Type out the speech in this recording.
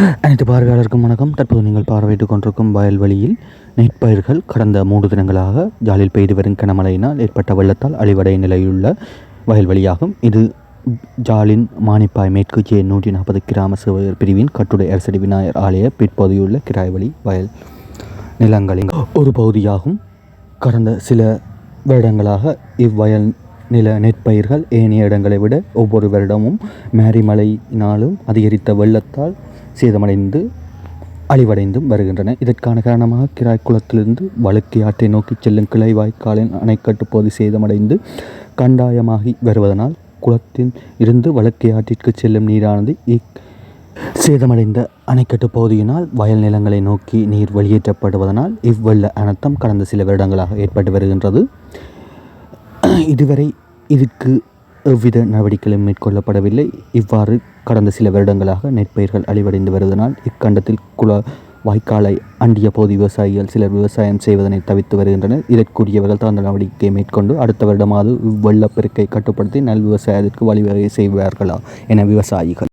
அனைத்து பார்வையாளருக்கும் வணக்கம். தற்போது நீங்கள் பார்வையிட்டுக் கொண்டிருக்கும் வயல்வெளியில் நெற்பயிர்கள் கடந்த மூன்று தினங்களாக ஜாலில் பெய்து வரும் கனமழையினால் ஏற்பட்ட வெள்ளத்தால் அழிவடைய நிலையுள்ள வயல்வெளியாகும். இது ஜாலின் மானிப்பாய் மேற்கு ஜே நூற்றி நாற்பது கிராம சிவர் பிரிவின் கட்டுடை அரசடி விநாயகர் ஆலய பிற்பகுதியுள்ள கிராய்வழி வயல் நிலங்களின் ஒரு பகுதியாகும். கடந்த சில வருடங்களாக இவ்வயல் நில நெற்பயிர்கள் ஏனைய இடங்களை விட ஒவ்வொரு வருடமும் மேரிமலையினாலும் அதிகரித்த வெள்ளத்தால் சேதமடைந்து அழிவடைந்தும் வருகின்றன. இதற்கான காரணமாக கிராய் குளத்திலிருந்து வழக்கு ஆற்றை நோக்கி செல்லும் கிளை வாய்க்காலின் அணைக்கட்டு பகுதி சேதமடைந்து கண்டாயமாகி வருவதனால் குளத்தின் இருந்து வழுக்கை ஆற்றிற்கு செல்லும் நீரானது இக் சேதமடைந்த அணைக்கட்டு பகுதியினால் வயல் நிலங்களை நோக்கி நீர் வெளியேற்றப்படுவதனால் இவ்வெள்ள அனர்த்தம் கடந்த சில வருடங்களாக ஏற்பட்டு வருகின்றது. இதுவரை இதற்கு எவ்வித நடவடிக்கைகளும் மேற்கொள்ளப்படவில்லை. இவ்வாறு கடந்த சில வருடங்களாக நெற்பயிர்கள் அழிவடைந்து வருவதனால் இக்கண்டத்தில் குள வாய்க்காலை அண்டிய போது விவசாயிகள் சிலர் விவசாயம் செய்வதனை தவிர்த்து வருகின்றனர். இதற்குரியவர்கள் தகுந்த நடவடிக்கை மேற்கொண்டு அடுத்த வருடமாவது வெள்ளப்பெருக்கை கட்டுப்படுத்தி நல் விவசாயத்திற்கு வழிவகை செய்வார்களா என விவசாயிகள்